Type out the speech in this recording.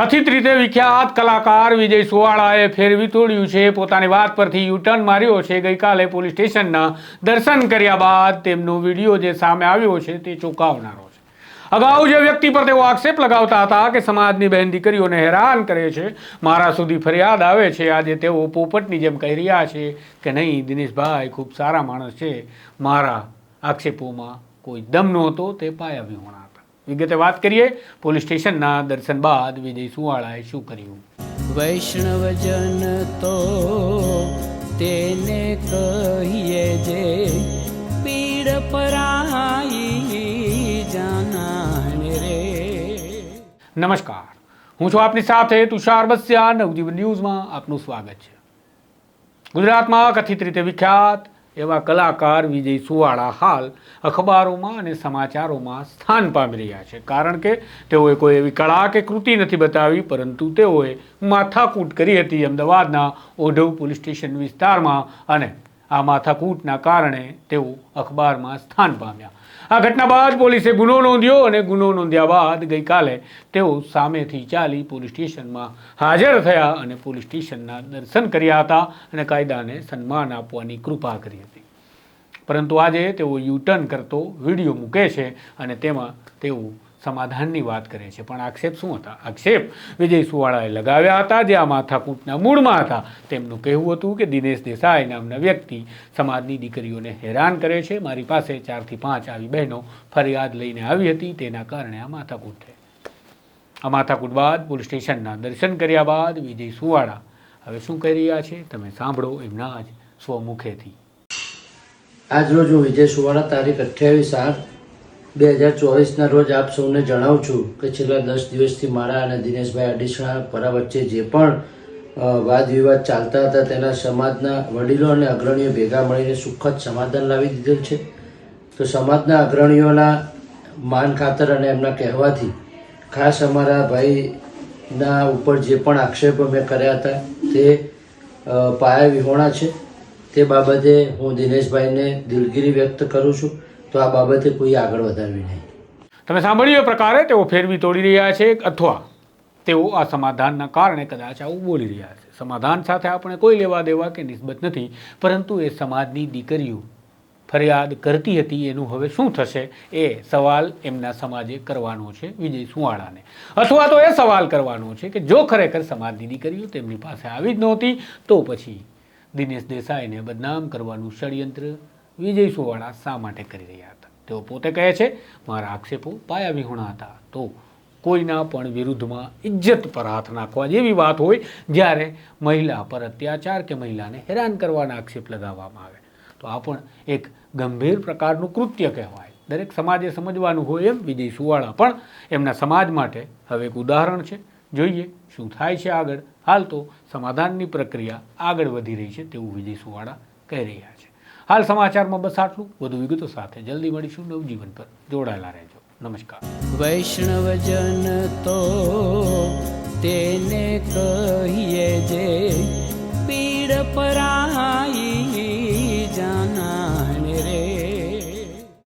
કથિત રીતે વિખ્યાત કલાકાર વિજય સુવાળાએ ફેરવી તોડ્યું છે. પોતાની વાત પરથી યુટર્ન માર્યો છે. ગઈકાલે પોલીસ સ્ટેશનના દર્શન કર્યા બાદ તેમનો વીડિયો જે સામે આવ્યો છે તે ચોંકાવનારો છે. અગાઉ જે વ્યક્તિ પર તેઓ આક્ષેપ લગાવતા હતા કે સમાજની બહેન દીકરીઓને હેરાન કરે છે, મારા સુધી ફરિયાદ આવે છે. આજે તેઓ પોપટની જેમ કહી રહ્યા છે કે નહીં, દિનેશભાઈ ખૂબ સારા માણસ છે. મારા આક્ષેપોમાં કોઈ દમ નહોતો, તે પાયા વિહોણા હતા. વિગતે વાત કરીએ પોલીસ સ્ટેશનના દર્શન બાદ વિજય સુવાળાએ શું કર્યું? વૈષ્ણવજન તો તેને કહીએ જે પીડ પરાઈ જાનાને રે. નમસ્કાર. હું છું આપની સાથે તુષાર બસ્યા. નવજીવન ન્યૂઝમાં આપનું સ્વાગત છે. ગુજરાતમાં કથિત રીતે વિખ્યાત એવા કલાકાર વિજય સુવાળા હાલ અખબારોમાં અને સમાચારોમાં સ્થાન પામી રહ્યા છે. કારણ કે તેઓએ કોઈ એવી કળા કે કૃતિ નથી બતાવી, પરંતુ તેઓએ માથાકૂટ કરી હતી અમદાવાદના ઓઢવ પોલીસ સ્ટેશન વિસ્તારમાં અને આ માથાકૂટના કારણે તેઓ અખબારમાં સ્થાન પામ્યા. આ ઘટના બાદ પોલીસે ગુનો નોંધ્યો અને ગુનો નોંધ્યા બાદ ગઈકાલે તેઓ સામેથી ચાલી પોલીસ સ્ટેશનમાં હાજર થયા અને પોલીસ સ્ટેશનના દર્શન કર્યા હતા અને કાયદાને સન્માન આપવાની કૃપા કરી હતી. પરંતુ આજે તેઓ યુટર્ન કરતો વીડિયો મૂકે છે અને તેમાં તેઓ સમાધાનની વાત કરે છે. પણ આક્ષેપ શું હતા? આક્ષેપ વિજય સુવાળાએ લગાવ્યા હતા, જે આ માથાકૂટના મૂળમાં હતા. તેમનું કહેવું હતું કે દિનેશ દેસાઈ નામના વ્યક્તિ સમાજની દીકરીઓને હેરાન કરે છે. મારી પાસે ચારથી પાંચ આવી બહેનો ફરિયાદ લઈને આવી હતી. તેના કારણે આ માથાકૂટ થઈ. આ માથાકૂટ બાદ પોલીસ સ્ટેશનના દર્શન કર્યા બાદ વિજય સુવાળા, હવે શું કહી રહ્યા છે? તમે સાંભળો, એમના જ સ્વમુખેથી. આજ રોજ હું વિજય સુવાળા તારીખ અઠ્યાવીસ આઠ બે હજાર ચોવીસના રોજ આપ સૌને જણાવું છું કે છેલ્લા દસ દિવસથી મારા અને દિનેશભાઈ અડીસણા પરા વચ્ચે જે પણ વાદ વિવાદ ચાલતા હતા તેના સમાજના વડીલો અને અગ્રણીઓ ભેગા મળીને સુખદ સમાધાન લાવી દીધેલ છે. તો સમાજના અગ્રણીઓના માન ખાતર અને એમના કહેવાથી ખાસ અમારા ભાઈના ઉપર જે પણ આક્ષેપો મેં કર્યા હતા તે પાયા વિહોણા છે. તે બાબતે હું દિનેશભાઈને દિલગીરી વ્યક્ત કરું છું. તો આ બાબતે કોઈ આગળ વધારવી નહીં. તમે સાંભળ્યું એ પ્રકારે તેઓ ફેરવી તોડી રહ્યા છે અથવા તેઓ આ સમાધાનના કારણે કદાચ આવું બોલી રહ્યા છે. સમાધાન સાથે આપણે કોઈ લેવા દેવા કે નિસ્બત નથી, પરંતુ એ સમાજની દીકરીઓ ફરિયાદ કરતી હતી, એનું હવે શું થશે? એ સવાલ એમના સમાજે કરવાનો છે વિજય સુવાળાને. અથવા તો એ સવાલ કરવાનો છે કે જો ખરેખર સમાજની દીકરીઓ તેમની પાસે આવી જ નહોતી, તો પછી દિનેશ દેસાઈને બદનામ કરવાનું ષડયંત્ર વિજય સુવાળા શા માટે કરી રહ્યા હતા? તેઓ પોતે કહે છે, મારા આક્ષેપો પાયા વિહોણા હતા. તો કોઈના પણ વિરુદ્ધમાં ઇજ્જત પર હાથ નાખવા જેવી વાત હોય, જ્યારે મહિલા પર અત્યાચાર કે મહિલાને હેરાન કરવાના આક્ષેપ લગાવવામાં આવે. તો આ પણ એક ગંભીર પ્રકારનું કૃત્ય કહેવાય. દરેક સમાજે સમજવાનું હોય એમ વિજય સુવાળા પણ એમના સમાજ માટે હવે એક ઉદાહરણ છે. જોઈએ શું થાય છે આગળ. હાલ તો સમાધાનની પ્રક્રિયા આગળ વધી રહી છે તેવું વિજય સુવાળા કહી રહ્યા છે. હાલ સમાચારમાં બસ આટલું. વધુ વિગતો સાથે જલ્દી મળીશું નવજીવન પર. જોડાયેલા રહેજો. નમસ્કાર. વૈષ્ણવજન તો તેને કહીએ જે પીડ પરા